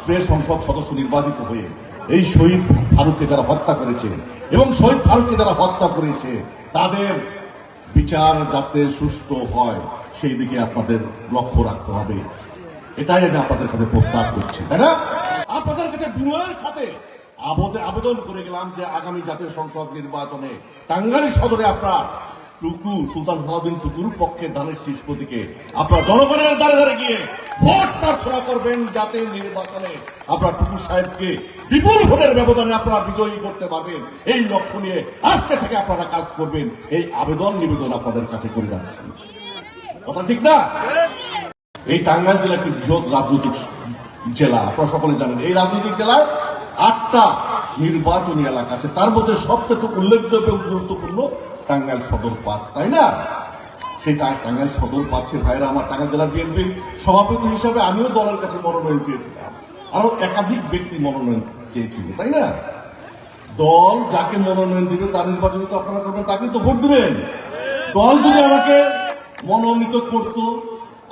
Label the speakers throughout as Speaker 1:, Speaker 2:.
Speaker 1: আপনি সংসদ সদস্য নির্বাচিত হয়ে এই শহীদ ফারুককে যারা হত্যা করেছে এবং শহীদ ফারুককে যারা হত্যা করেছে, তাদের বিচার যাতে সুষ্ঠু হয়, সেই দিকে আপনাদের লক্ষ্য রাখতে হবে। এটাই আমি আপনাদের কাছে প্রস্তাব করছি, তাই না? আপনাদের কাছে বিনয়ের সাথে আবদে- আবেদন করে গেলাম যে আগামী জাতীয় সংসদ নির্বাচনে টাঙ্গাইল সদরে আপনার টুকু, সুলতান সালাউদ্দিন টুকুর পক্ষে ধানের শীষ প্রতীকে। আপনার জনগণের দ্বারে দ্বারে গিয়ে ভোট প্রার্থনা করবেন যাতে নির্বাচনে আপনার টুকু সাহেবকে বিপুল ভোটের ব্যবধানে আপনারা বিজয়ী করতে পারবেন। এই লক্ষ্য নিয়ে আজকে থেকে আপনারা কাজ করবেন। এই আবেদন নিবেদন আপনাদের কাছে করে যাচ্ছি। কথা ঠিক না? এই টাঙ্গাইল জেলা একটি বৃহৎ রাজনৈতিক জেলা, আপনারা সকলে জানেন। এই রাজনৈতিক জেলায় আটটা নির্বাচনী এলাকা আছে। তার মধ্যে সবচেয়ে উল্লেখযোগ্য এবং গুরুত্বপূর্ণ টাঙ্গাইল সদর পাঁচ, তাই না? সেটা টাঙ্গাইল সদর পাঁচে ভাইরা আমার টাঙ্গাইল জেলা বিএনপির সভাপতি হিসাবে আমিও দলের কাছে মনোনয়ন চেয়েছিলাম। আরও একাধিক ব্যক্তি মনোনয়ন চেয়েছিল, তাই না? দল যাকে মনোনয়ন দিবে তার নির্বাচন তো আপনারা করবেন, তাকে তো ভোট দিবেন। দল যদি আমাকে মনোনীত করত,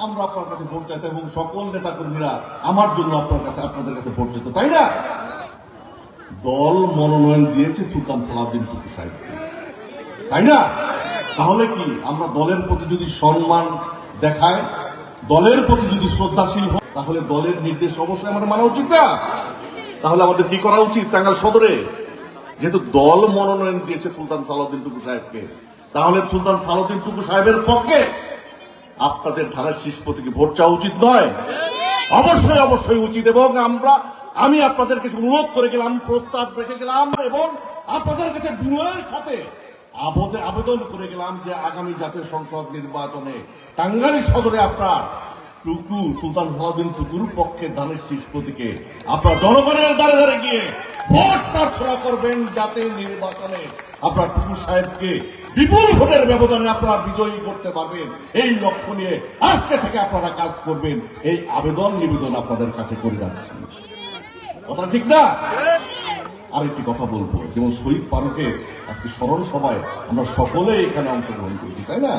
Speaker 1: আমরা আপনার কাছে ভোট চাইতাম এবং সকল নেতা কর্মীরা আমার জন্য আপনার কাছে, আপনাদের কাছে ভোট যেত তাই না? দল মনোনয়ন দিয়েছে সুলতান সালাউদ্দিন টুকু সাহেবকে। তাই না? তাহলে কি আমরা দলের প্রতি যদি সম্মান দেখায়, দলের প্রতি যদি শ্রদ্ধাশীল হয় তাহলে দলের নির্দেশ অবশ্যই আমাদের মানা উচিত না। তাহলে আমাদের কি করা উচিত টাঙ্গাল সদরে? যেহেতু দল মনোনয়ন দিয়েছে সুলতান সালাউদ্দিন টুকু সাহেবকে, তাহলে সুলতান সালাউদ্দিন টুকু সাহেবের পক্ষে আপনাদের ধানের শীষ প্রতীকে ভোট চাওয়া উচিত নয়। অবশ্যই অবশ্যই উচিত এবং আমরা, আমি আপনাদের কাছে অনুরোধ করে গেলাম, প্রস্তাব রেখে গেলাম এবং আপনাদের কাছে বিনয়ের সাথে আবেদন করে গেলাম যে আগামী জাতীয় সংসদ নির্বাচনে টাঙ্গাইল সদরে আপনার টুকু সুলতান সালাউদ্দিন টুকুর পক্ষে ধানের শীষ প্রতীকে আপনার জনগণের দ্বারে দ্বারে গিয়ে ভোট প্রার্থনা করবেন যাতে নির্বাচনে। আপনার টুকু সাহেবকে বিপুল ভোটের ব্যবধানে আপনারা বিজয়ী করতে পারবেন। এই লক্ষ্য নিয়ে আজকে থেকে আপনারা কাজ করবেন। এই আবেদন নিবেদন আপনাদের কাছে করে যাচ্ছি। কথা ঠিক না? আরেকটি কথা বলব। যেমন শহীদ ফারুকের আজকে স্মরণ সভায় আমরা সকলে এখানে অংশগ্রহণ করছি, তাই না?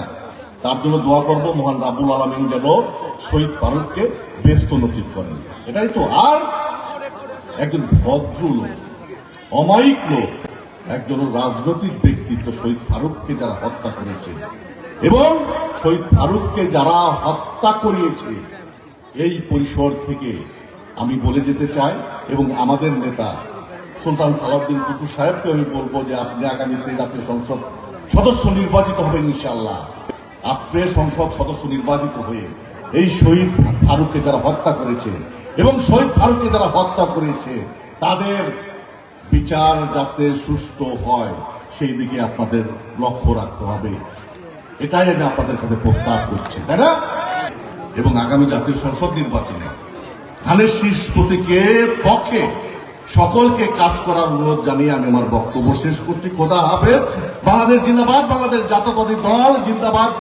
Speaker 1: তার জন্য দোয়া করব মহান রাবুল আলমিন যেন শহীদ ফারুককে ব্যস্ত নসিব করেন। এটাই তো, আর একজন ভদ্র লোক, অমায়িক লোক, একজন রাজনৈতিক ব্যক্তিত্ব শহীদ ফারুককে যারা হত্যা করেছে এবং শহীদ ফারুককে যারা হত্যা করিয়েছে, এই পরিসর থেকে আমি বলে যেতে চাই এবং আমাদের নেতা সুলতান সালাউদ্দিন টুকু সাহেবকে আমি বলব যে আপনি আগামীতে জাতীয় সংসদ সদস্য নির্বাচিত হবেন ইনশাল্লাহ আপনি সংসদ সদস্য নির্বাচিত হয়ে এই শহীদ ফারুককে যারা হত্যা করেছে এবং শহীদ ফারুককে যারা হত্যা করেছে, তাদের বিচার যাতে সুস্থ হয়, সেই দিকে আপনাদের লক্ষ্য রাখতে হবে। এটাই আমি আপনাদের কাছে প্রস্তাব করছি, তাই না? এবং আগামী জাতীয় সংসদ নির্বাচনে ধানের শীর্ষ প্রতীকের পক্ষে সকলকে কাজ করার অনুরোধ জানিয়ে আমি আমার বক্তব্য শেষ করছি। খোদা হাফেজ। বাংলাদেশ জিন্দাবাদ, বাংলাদেশ জাতীয়তাবাদী দল জিন্দাবাদ।